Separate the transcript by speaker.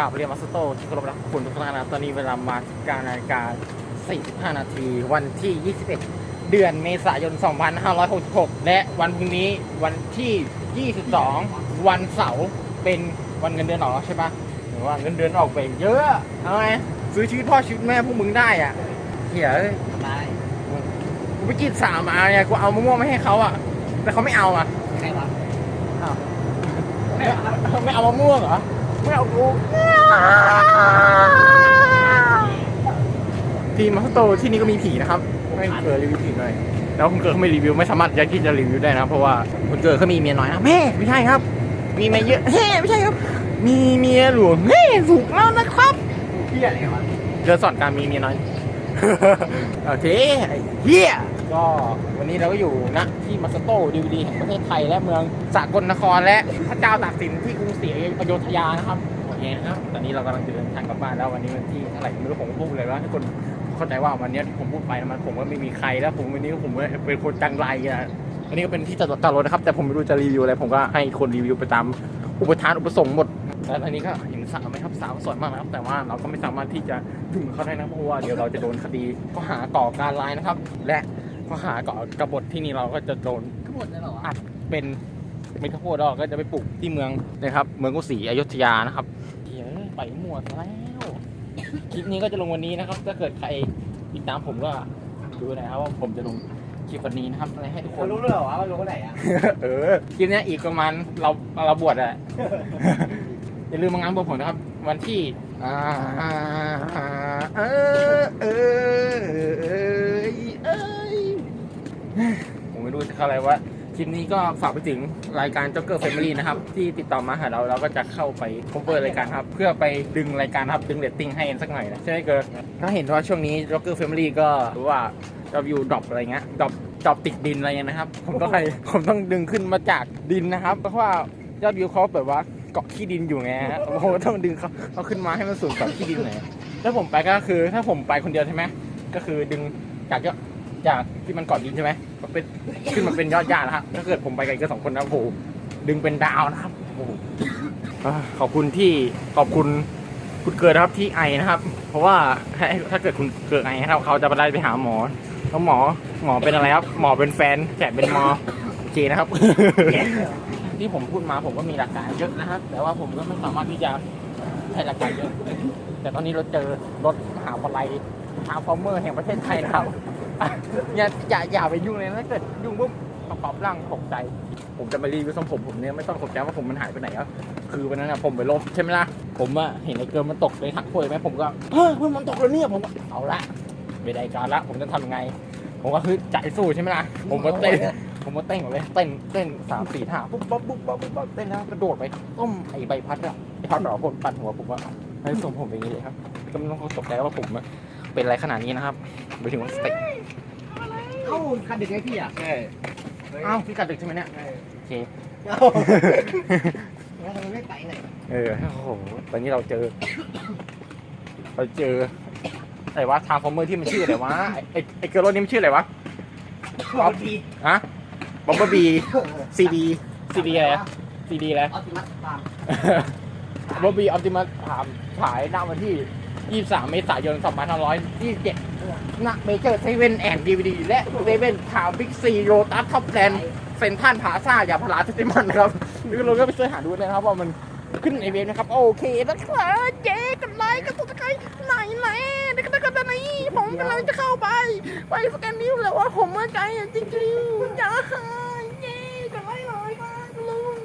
Speaker 1: กราบเรียนมาสโตที่เคารพรักคุณทุกท่านนะตอนนี้เวลามาการนาฬิกา45 นาทีวันที่ 21 เดือนเมษายน 2566 และวันพรุ่งนี้วันที่ 22 วันเสาร์เป็นวันเงินเดือนออกใช่ปะหรือว่าเงินเดือนออกไปเยอะเอาไงซื้อชีวิตพ่อชีวิตแม่พวกมึงได้อะเหี้ยเอ้ย
Speaker 2: ได้
Speaker 1: กูไปกินสามมาเนี่ยกูเอามะม่วงไม่ให้เขาอะ แต่เขาไม่เอาอะ
Speaker 2: ใครวะ
Speaker 1: อ้าวไม่ไม่เอามะม่วงเหรอ ไม่เอากูทีมมาสโตที่นี่ก็มีผีนะครับไม่เกิดรีวิวผีหน่อยแล้วคุณเกิดเขาไม่รีวิวไม่สามารถยัดที่จะรีวิวได้นะเพราะว่าคุณเกิดเขามีเมียน้อยนะแม่ไม่ใช่ครับ มีเมียเยอะเฮ้ไม่ใช่ครับ มีเมียหลวงเฮ้ถูกแล้วนะครับ
Speaker 2: เฮียอะไรวะ
Speaker 1: เกิดสอนการมีเมียน้อยโอเคไอ้เฮีย ก็วันนี้เราก็อยู่ณที่มัสโตดีวดีแห่งประเทศไทยและเมืองสากลนครและพระเจ้าตากสินที่กรุงศรีอยุธยานะครับโอเคนะครับตอนนี้เรากำลังจะเดินทางกลับบ้านแล้ววันนี้วันที่เท่าไหร่ไม่รู้ผมก็พูดเลยว่าทุกคนเข้าใจว่าวันนี้ที่ผมพูดไปมันผมก็ไม่มีใครแล้วผมวันนี้ผมเป็นคนจังไรอะอันนี้ก็เป็นที่จอดรถนะครับแต่ผมไม่รู้จะรีวิวอะไรผมก็ให้คนรีวิวไปตามอุปทานอุปสงค์หมดแล้วอันนี้ก็เห็นสาวไหมครับสาวสวยมากนะครับแต่ว่าเราก็ไม่สามารถที่จะยุ่งเขาได้นะเพราะว่าเดี๋ยวเราจะโดนคดีข้อหาก่อการร้ายนะครับ และ ข้อหาก่อกบฏที่นี่เราก็จะโดน
Speaker 2: ทั้งหมดเลยเหรอวะ
Speaker 1: อัดเป็นเม็ดข้าวโพดเราก็จะไปปลูกที่เมืองนะครับ เมืองกุศรีอยุธยานะครับเฮ้ยไปหมวดแล้วคลิปนี้ก็จะลงวันนี้นะครับ ถ้าเกิดใครติดตามผมก็ดูนะครับว่าผมจะลงคลิปวันนี้นะครับอะไรให้ทุกค
Speaker 2: เขา
Speaker 1: น
Speaker 2: รู้เลยเหรอวะว่ารู้คนไหนอะ
Speaker 1: เออคลิปเนี้ยอีกประมาณเราเราบวชอะ อย่าลืมมางานบวชผมนะครับ วันที่อ่าเออเออเอยเอยผมไม่รู้จะเข้า อะไรว่าคลิปนี้ก็ฝากไปถึงรายการ Joker Family นะครับ ที่ติดต่อมาหาเราเราก็จะเข้าไป cover รายการครับ เพื่อไปดึงรายการครับ ดึงเรตติ้งให้สักหน่อยนะใช่ไหมเกิร์ลถ้าเห็นว่าช่วงนี้ Joker Family ก็รู้ว่าเราวิวดรอปอะไรเงี้ยดรอปดรอปติดดินอะไรเงี้ยนะครับ ผมต้องให้ผมต้องดึงขึ้นมาจากดินนะครับ เพราะว่ายอดวิวเขาแบบว่าเกาะขี้ดินอยู่ไงฮะผมต้องดึงเขาเขาขึ้นมาให้มันสูงกว่าขี้ดินหน่อยถ้าผมไปก็คือถ้าผมไปคนเดียวใช่ไหมก็คือดึงจากยอด จากที่มันเกาะดินใช่ไหมมันเป็นขึ้นมาเป็นยอดหญ้าแล้วครับถ้าเกิดผมไปกันก็สองคนนะโอ้โหดึงเป็นดาวนะครับโอ้โหอ่าขอบคุณที่ขอบคุณคุณเกิดนะครับที่ไอนะครับ เพราะว่าถ้าถ้าเกิดคุณเกิดไอนะครับเขาจะไปไล่ไปหาหมอแล้วหมอหมอเป็นอะไรครับ หมอเป็นแฟนแขกเป็นหมอโอเคนะครับ ที่ผมพูดมาผมก็มีหลักการเยอะนะครับ แต่ว่าผมก็ไม่สามารถที่จะให้หลักการเยอะแต่ตอนนี้เราเจอรถมหาวิทยาลัยทาร์ฟอร์เมอร์แห่งประเทศไทยนะครับ อะอย่าอย่าอย่าไปยุ่งเลยนะถ้าเกิดยุ่งปุ๊บประกอบร่างตกใจ ผมจะมารีวิวทรงผมผมเนี่ยไม่ต้องตกใจว่าผมมันหายไปไหนอะคือวันนั้นนะผมไปลบใช่ไหมล่ะผมอะเห็นไอ้เกิร์ลมันตกเลยหักโวยไหมผมก็เฮ้ยเพื่อนมันตกแล้วเนี่ยผมก็เอาละไม่ได้การละผมจะทำยังไง ผมก็คือใจสู้ใช่ไหมล่ะผมก็เต้นผมก็เต้นเลยเต้นเต้นสามสี่ท่าปุ๊บปั๊บปุ๊บปั๊บปุ๊บปั๊บเต้นนะกระโดดไปต้มไอ้ใบพัดอะไอ้พัดหรอผมปั่นหัวผมว่าให้ทรงผมเป็นอย่างนี้เลยครับก็ไม่ต้องตกใจว่าผมอะ เป็นอะไรขนาดนี้นะครับไปถึงว่าสเต็ก
Speaker 2: เอ้าคันเด็กไงพี่อะ
Speaker 1: ใช่เอ้าพี่กัดดึกใช่ไหมเนี่ยโอเค
Speaker 2: เอ้าแล้วทำไมไม่ไปไหน
Speaker 1: เออโอ้โหตอนนี้เราเจอ เราเจออะไรวะทาร์ฟอร์เมอร์ที่มันชื่ออะไรวะไอไอ้ไอเกอร์โรนี่มันชื่ออะไรวะ
Speaker 2: เอาที
Speaker 1: ฮะบอมเบอร์บีซีดีซีดีอะไรซีดีอะไร
Speaker 2: เอาติมัสตาม
Speaker 1: บอมบีออปติมัสถามขายณวันที่ 23 เมษายน 2527ณเมเจอร์เซเว่นแอนด์ดีวีดีและเซเว่นทาวบิ๊กซีโรตัสท็อปแลนด์เซนทันพาซาอย่าพลาสติมันครับหรือเราก็ไปเสิร์ชหาดูเลยนะครับว่ามันขึ้นในเว็บนะครับ โอเคนะครับเจ๊กันไลค์กันตุกไครไหนไหนเด็กๆกันไหนผมกำลังจะเข้าไป ไปสแกนนิ้วแล้วว่าผมเมื่อใจจริงๆอย่าหายเจ๊กันไลค์หน่อยครับลุง